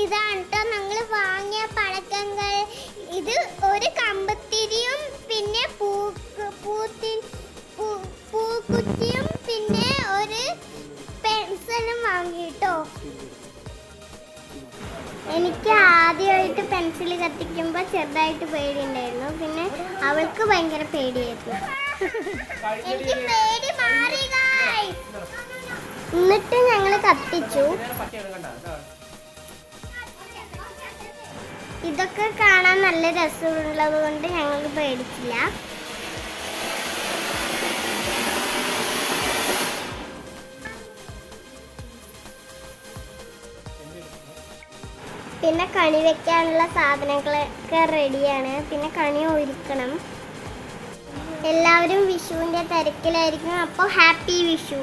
ഇതാണ് കേട്ടോ ഞങ്ങൾ വാങ്ങിയ പഴക്കങ്ങൾ ഇത് ഒരു കമ്പത്തിരിയും പിന്നെ പൂത്തി പൂക്കുറ്റിയും പിന്നെ ഒരു പെൻസിലും വാങ്ങി കേട്ടോ എനിക്ക് ആദ്യമായിട്ട് പെൻസിൽ കത്തിക്കുമ്പോൾ ചെറുതായിട്ട് പേടിയുണ്ടായിരുന്നു. പിന്നെ അവൾക്ക് ഭയങ്കര പേടിയായിരുന്നു. എനിക്ക് പേടി മാറി. എന്നിട്ട് ഞങ്ങൾ കത്തിച്ചു. ഇതൊക്കെ കാണാൻ നല്ല രസമുള്ളത് കൊണ്ട് ഞങ്ങൾക്ക് പേടിച്ചില്ല. പിന്നെ കണി വെക്കാനുള്ള സാധനങ്ങളൊക്കെ റെഡിയാണ്. പിന്നെ കണി ഒരുക്കണം എല്ലാവരും വിഷുവിന്റെ തിരക്കിലായിരിക്കും. അപ്പോൾ ഹാപ്പി വിഷു.